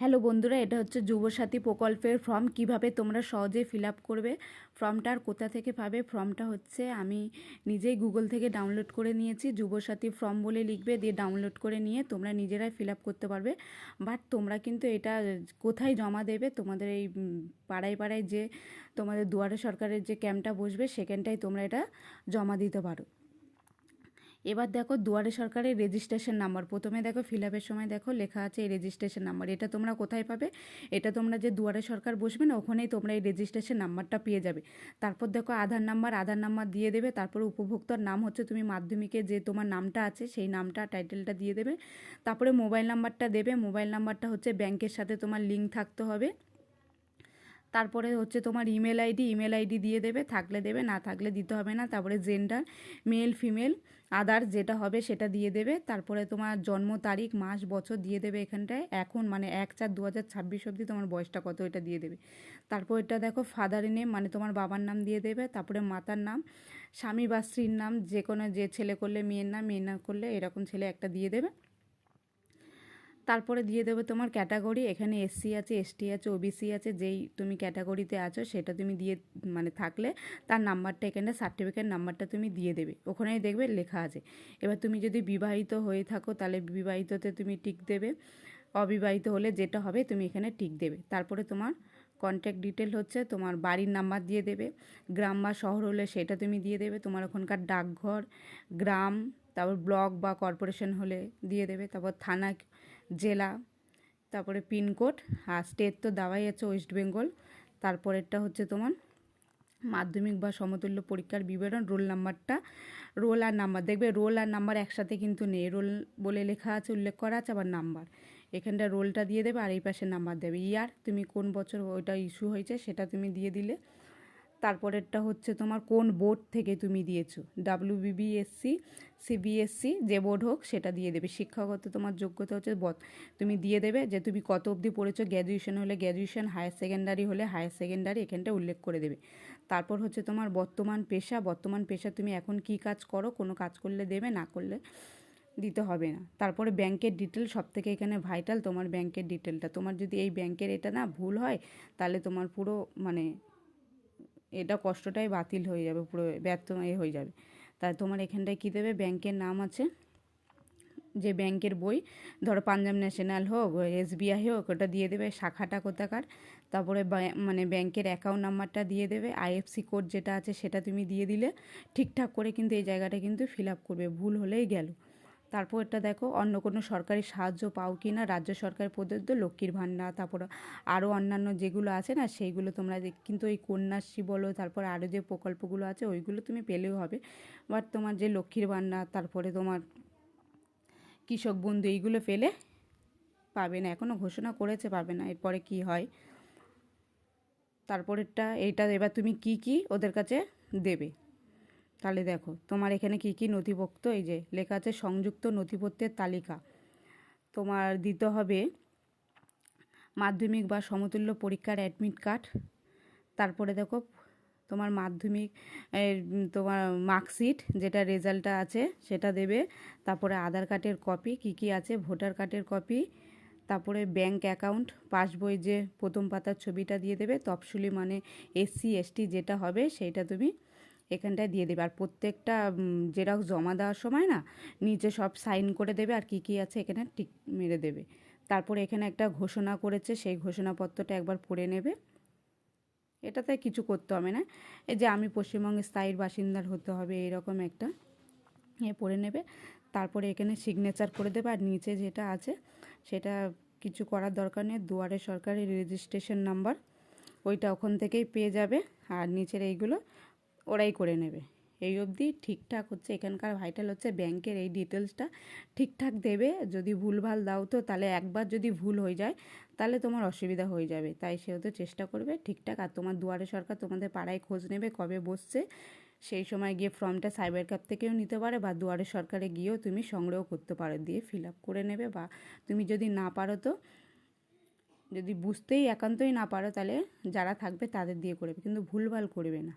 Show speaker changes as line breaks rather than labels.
Hello বন্ধুরা, এটা হচ্ছে যুবসাথী প্রকল্পের ফর্ম। কীভাবে তোমরা সহজে ফিল আপ করবে? ফর্মটা আর কোথা থেকে পাবে? ফর্মটা হচ্ছে, আমি নিজেই গুগল থেকে ডাউনলোড করে নিয়েছি। যুবসাথী ফর্ম বলে লিখবে, দিয়ে ডাউনলোড করে নিয়ে তোমরা নিজেরাই ফিল আপ করতে পারবে। বাট তোমরা কিন্তু এটা কোথায় জমা দেবে? তোমাদের এই পাড়ায় পাড়ায় যে তোমাদের দুয়ারে সরকারের যে ক্যাম্পটা বসবে, সেখানটায় তোমরা এটা জমা দিতে পারো। এবার দেখো দুয়ারে সরকারের রেজিস্ট্রেশন নাম্বার প্রথমে দেখো ফিল আপের সময় দেখো লেখা আছে এই রেজিস্ট্রেশন নাম্বার এটা তোমরা কোথায় পাবে? এটা তোমরা যে দুয়ারে সরকার বসবে না, ওখানেই তোমরা এই রেজিস্ট্রেশন নাম্বারটা পেয়ে যাবে। তারপর দেখো আধার নাম্বার আধার নাম্বার দিয়ে দেবে। তারপর উপভোক্তার নাম হচ্ছে তুমি মাধ্যমিকে যে তোমার নামটা আছে, সেই নামটা টাইটেলটা দিয়ে দেবে। তারপরে মোবাইল নাম্বারটা দেবে। মোবাইল নাম্বারটা হচ্ছে ব্যাংকের সাথে তোমার লিঙ্ক থাকতে হবে। তারপরে হচ্ছে তোমার ইমেল আইডি ইমেল আইডি দিয়ে দেবে, থাকলে দেবে, না থাকলে দিতে হবে না। তারপরে জেন্ডার মেল ফিমেল আদার যেটা হবে সেটা দিয়ে দেবে। তারপরে তোমার জন্ম তারিখ, মাস, বছর দিয়ে দেবে এখানটায়। এখন মানে এক চার দু হাজার ছাব্বিশ অবধি তোমার বয়সটা কত এটা দিয়ে দেবে। তারপর এটা দেখো ফাদার নেম মানে তোমার বাবার নাম দিয়ে দেবে। তারপরে মাতার নাম, স্বামী বা স্ত্রীর নাম যে কোনো যে ছেলে করলে, মেয়ের নাম মেয়ের নাম করলে এরকম ছেলে একটা দিয়ে দেবে। তারপরে দিয়ে দেবে তোমার ক্যাটাগরি এখানে এসসি আছে এসটি আছে ওবিসি আছে, যেই তুমি ক্যাটাগরিতে আছো সেটা তুমি দিয়ে মানে থাকলে তার নাম্বারটা এখানে সার্টিফিকেট নাম্বারটা তুমি দিয়ে দেবে। ওখানেই দেখবে লেখা আছে। এবার তুমি যদি বিবাহিত হয়ে থাকো তাহলে বিবাহিততে তুমি টিক দেবে, অবিবাহিত হলে যেটা হবে তুমি এখানে টিক দেবে। তারপরে তোমার কন্ট্যাক্ট ডিটেল হচ্ছে, তোমার বাড়ির নাম্বার দিয়ে দেবে, গ্রাম বা শহর হলে সেটা তুমি দিয়ে দেবে, তোমার ওখানকার ডাকঘর, গ্রাম, তারপর ব্লক বা কর্পোরেশন হলে দিয়ে দেবে, তারপর থানা জেলা, তারপরে পিনকোড, আর স্টেট তো দেওয়াই আছে ওয়েস্ট বেঙ্গল তারপরেরটা হচ্ছে তোমার মাধ্যমিক বা সমতুল্য পরীক্ষার বিবরণ রোল নাম্বারটা রোল আর নাম্বার দেখবে রোল আর নাম্বার একসাথে কিন্তু নেই রোল বলে লেখা আছে, উল্লেখ করা আছে, আবার নাম্বার এখানটা রোলটা দিয়ে দেবে আর এই পাশে নাম্বার দেবে ইয়ার তুমি কোন বছর ওইটা ইস্যু হয়েছে সেটা তুমি দিয়ে দিলে তারপরেরটা হচ্ছে তোমার কোন বোর্ড থেকে তুমি দিয়েছ? ডাব্লিউ বিবিএসসি সিবিএসসি যে বোর্ড হোক সেটা দিয়ে দেবে। শিক্ষাগত তোমার যোগ্যতা হচ্ছে বত তুমি দিয়ে দেবে যে তুমি কত অবধি পড়েছো। গ্র্যাজুয়েশন হলে গ্র্যাজুয়েশন, হায়ার সেকেন্ডারি হলে হায়ার সেকেন্ডারি এখানটা উল্লেখ করে দেবে। তারপর হচ্ছে তোমার বর্তমান পেশা। বর্তমান পেশা তুমি এখন কি কাজ করো? কোনো কাজ করলে দেবে, না করলে দিতে হবে না। তারপরে ব্যাংকের ডিটেল সব থেকে এখানে ভাইটাল তোমার ব্যাংকের ডিটেলটা। তোমার যদি এই ব্যাংকের এটা না ভুল হয়, তাহলে তোমার পুরো মানে এটা কষ্টটাই বাতিল হয়ে যাবে, পুরো ব্যর্থ এ হয়ে যাবে। তাই তোমার এখানটায় কী দেবে? ব্যাংকের নাম আছে। যে ব্যাংকের বই, ধরো পাঞ্জাব ন্যাশনাল হোক এসবিআই হোক, ওটা দিয়ে দেবে শাখাটা কোথাকার। তারপরে মানে ব্যাংকের অ্যাকাউন্ট নাম্বারটা দিয়ে দেবে। আইএফসি কোড যেটা আছে সেটা তুমি দিয়ে দিলে, ঠিকঠাক করে কিন্তু এই জায়গাটা কিন্তু ফিল আপ করবে। ভুল হলেই গেল। তারপর এটা দেখো, অন্য কোনো সরকারি সাহায্য পাও কি না? রাজ্য সরকার প্রদত্ত লক্ষ্মীর ভাণ্ডার, তারপর আরও অন্যান্য যেগুলো আছে না, সেইগুলো তোমরা কিন্তু এই কন্যাশ্রী বলো, তারপর আরও যে প্রকল্পগুলো আছে, ওইগুলো তুমি পেলেও হবে। বাট তোমার যে লক্ষ্মীর ভাণ্ডার, তারপরে তোমার কৃষক বন্ধু, এইগুলো পেলে পাবে না এখনও ঘোষণা করেছে পাবে না, এরপরে কি হয়? তারপরেরটা, এইটা এবার তুমি কি কি ওদের কাছে দেবে? তাহলে দেখো, তোমার এখানে কি কি নথিপত্র এই যে লেখা আছে সংযুক্ত নথিপত্রের তালিকা। তোমার দিতে হবে মাধ্যমিক বা সমতুল্য পরীক্ষার অ্যাডমিট কার্ড তারপরে দেখো, তোমার মাধ্যমিক তোমার মার্কশিট যেটা রেজাল্টটা আছে সেটা দেবে। তারপরে আধার কার্ডের কপি কি কি আছে? ভোটার কার্ডের কপি তারপরে ব্যাংক অ্যাকাউন্ট পাসবই যে প্রথম পাতার ছবিটা দিয়ে দেবে, তফসিলি মানে এসসি, এসটি যেটা হবে, সেইটা তুমি এখানটায় দিয়ে দেবে। আর প্রত্যেকটা জেরক্স জমা দেওয়ার সময় না, নিচে সব সাইন করে দেবে আর কি কি আছে এখানে টিক মেরে দেবে। তারপরে এখানে একটা ঘোষণা করেছে, সেই ঘোষণাপত্রটা একবার পড়ে নেবে। এটাতে কিছু করতে হবে না। এই যে আমি পশ্চিমবঙ্গের স্থায়ীর বাসিন্দার হতে হবে, এরকম একটা এ পড়ে নেবে। তারপরে এখানে সিগনেচার করে দেবে। আর নিচে যেটা আছে, সেটা কিছু করার দরকার নেই। দুয়ারে সরকারি রেজিস্ট্রেশন নাম্বার ওইটা ওখান থেকেই পেয়ে যাবে। আর নিচের এইগুলো ওরাই করে নেবে। এই অবধি ঠিকঠাক হচ্ছে, এখানকার ভাইটাল হচ্ছে ব্যাংকের এই ডিটেলসটা ঠিকঠাক দেবে। যদি ভুলভাল দাও তো তাহলে একবার যদি ভুল হয়ে যায়, তাহলে তোমার অসুবিধা হয়ে যাবে। তাই সেহেতু চেষ্টা করবে ঠিকঠাক। আর তোমার দুয়ারে সরকার তোমাদের পাড়ায় খোঁজ নেবে কবে বসছে। সেই সময় গিয়ে ফর্মটা সাইবার ক্যাব থেকেও নিতে পারে বা দুয়ারে সরকারে গিয়েও তুমি সংগ্রহ করতে পারো। দিয়ে ফিল আপ করে নেবে বা তুমি যদি না পারো তো, যদি বুঝতেই একান্তই না পারো তাহলে যারা থাকবে তাদের দিয়ে করবে। কিন্তু ভুলভাল করবে না।